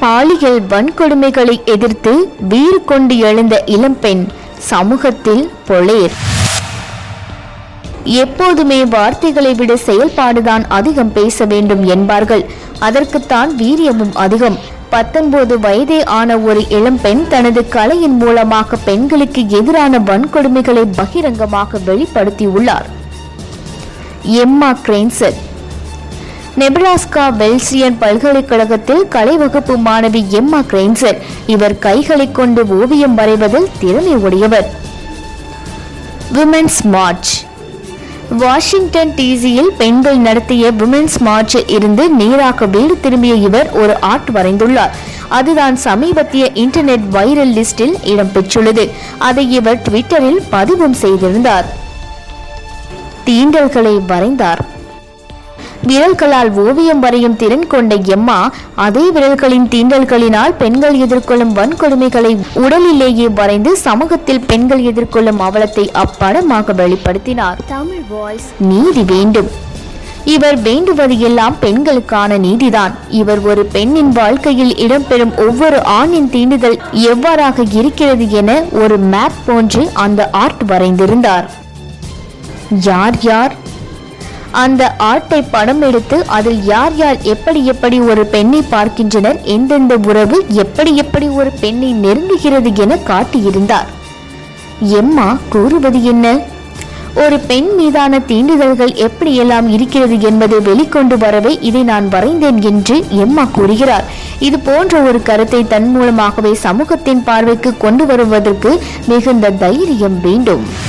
பாலியல் வன்கொடுமைகளை எதிர்த்து வீறு கொண்டு எழுந்த இளம்பெண் சமூகத்தில் பொளேர் எப்போதுமே வார்த்தைகளை விட செயல்பாடுதான் அதிகம் பேச வேண்டும் என்பார்கள். அதற்குத்தான் வீரியமும் அதிகம். பத்தொன்பது வயதே ஆன ஒரு இளம்பெண் தனது கலையின் மூலமாக பெண்களுக்கு எதிரான வன்கொடுமைகளை பகிரங்கமாக வெளிப்படுத்தியுள்ளார். எம்மா கிரெயின்சர் நெப்ராஸ்கா வெல்சியன் பல்கலைக்கழகத்தில் கலை வகுப்பு மாணவி எம்மா கிரெயின்சர் இவர் கைகளை கொண்டு ஓவியம் வரைவதில் திறமை உடையவர். விமென்ஸ் மார்ச் வாஷிங்டன் டிசியில் பெண்கள் நடத்திய விமென்ஸ் மார்ச்சில் இருந்து நேராக வீடு திரும்பிய இவர் ஒரு ஆர்ட் வரைந்துள்ளார். அதுதான் சமீபத்திய இன்டர்நெட் வைரல் லிஸ்டில் இடம்பெற்றுள்ளது அதை இவர் ட்விட்டரில் பதிவும் செய்திருந்தார். தீண்டல்களை வரைந்தார். விரல்களால் ஓவியம் வரையும் திறன் கொண்ட எம்மா அதே விரல்களின் தீண்டல்களினால் பெண்கள் எதிர்கொள்ளும் வன்கொடுமைகளை உடலிலேயே வரைந்து சமூகத்தில் பெண்கள் எதிர்கொள்ளும் அவலத்தை அப்படமாக வெளிப்படுத்தினார். தமிழ் வாய்ஸ். நீதி வேண்டும். இவர் வேண்டுவது எல்லாம் பெண்களுக்கான நீதிதான். இவர் ஒரு பெண்ணின் வாழ்க்கையில் இடம்பெறும் ஒவ்வொரு ஆணின் தீண்டுதல் எவ்வாறாக இருக்கிறது என ஒரு மேப் போன்று அந்த ஆர்ட் வரைந்திருந்தார். யார் யார்? அந்த ஆட்டை படம் எடுத்து அதில் யார் யார் எப்படி எப்படி ஒரு பெண்ணை பார்க்கின்றனர் எந்தெந்த உறவு எப்படி எப்படி ஒரு பெண்ணை நெருங்குகிறது என காட்டியிருந்தார். எம்மா கூறுவது என்ன? ஒரு பெண் மீதான தீண்டுதல்கள் எப்படியெல்லாம் இருக்கிறது என்பதை வெளிக்கொண்டு வரவே இதை நான் வரைந்தேன் என்று எம்மா கூறுகிறார். இது போன்ற ஒரு கருத்தை தன் மூலமாகவே சமூகத்தின் பார்வைக்கு கொண்டு வருவதற்கு மிகுந்த தைரியம் வேண்டும்.